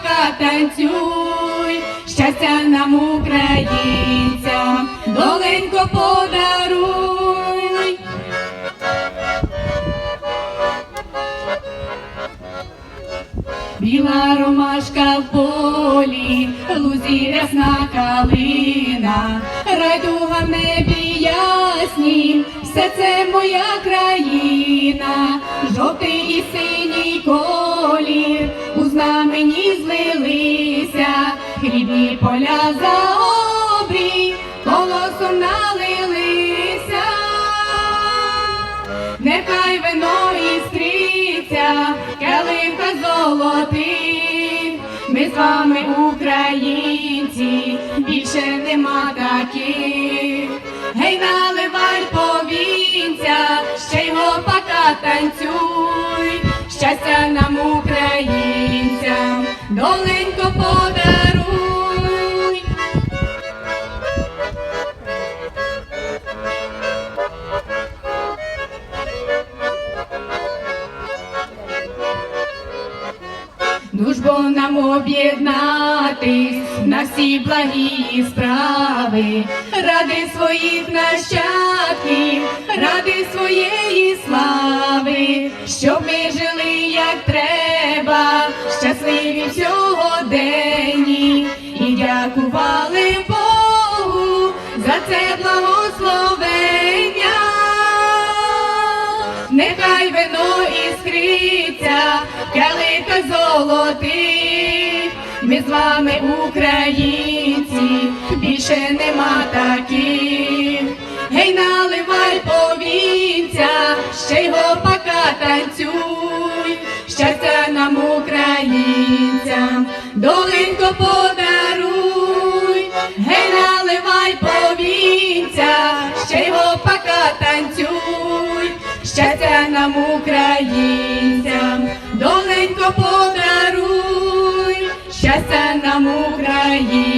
гопака танцюй, щастя нам українцям, доленько подаруй. Біла ромашка в полі, лузі рясна калина, райдуга в небі ясні, все це моя країна, жовтий і синій колір, у знамені злилися, хлібні поля за обрій, колосом налилися. Нехай вино іскриться, келихка золотий. Ми з вами, українці, більше нема таких. Гей, наливай повінця, ще й гопака танцюй, щастя нам доленько подаруй. Ну ж бо нам об'єднатись на всі благі справи, ради своїх нащадків, ради своєї слави, щоб ми жили як треба, щасливі сьогоденні і дякували Богу за це благословення. Нехай вино іскриться, келика золотих. Ми з вами, українці, більше нема таких. Гей, наливай повінця, ще й долинко подаруй, гей наливай повінця, ще й гопака танцюй, щастя нам українцям, долинко подаруй, щастя нам українцям.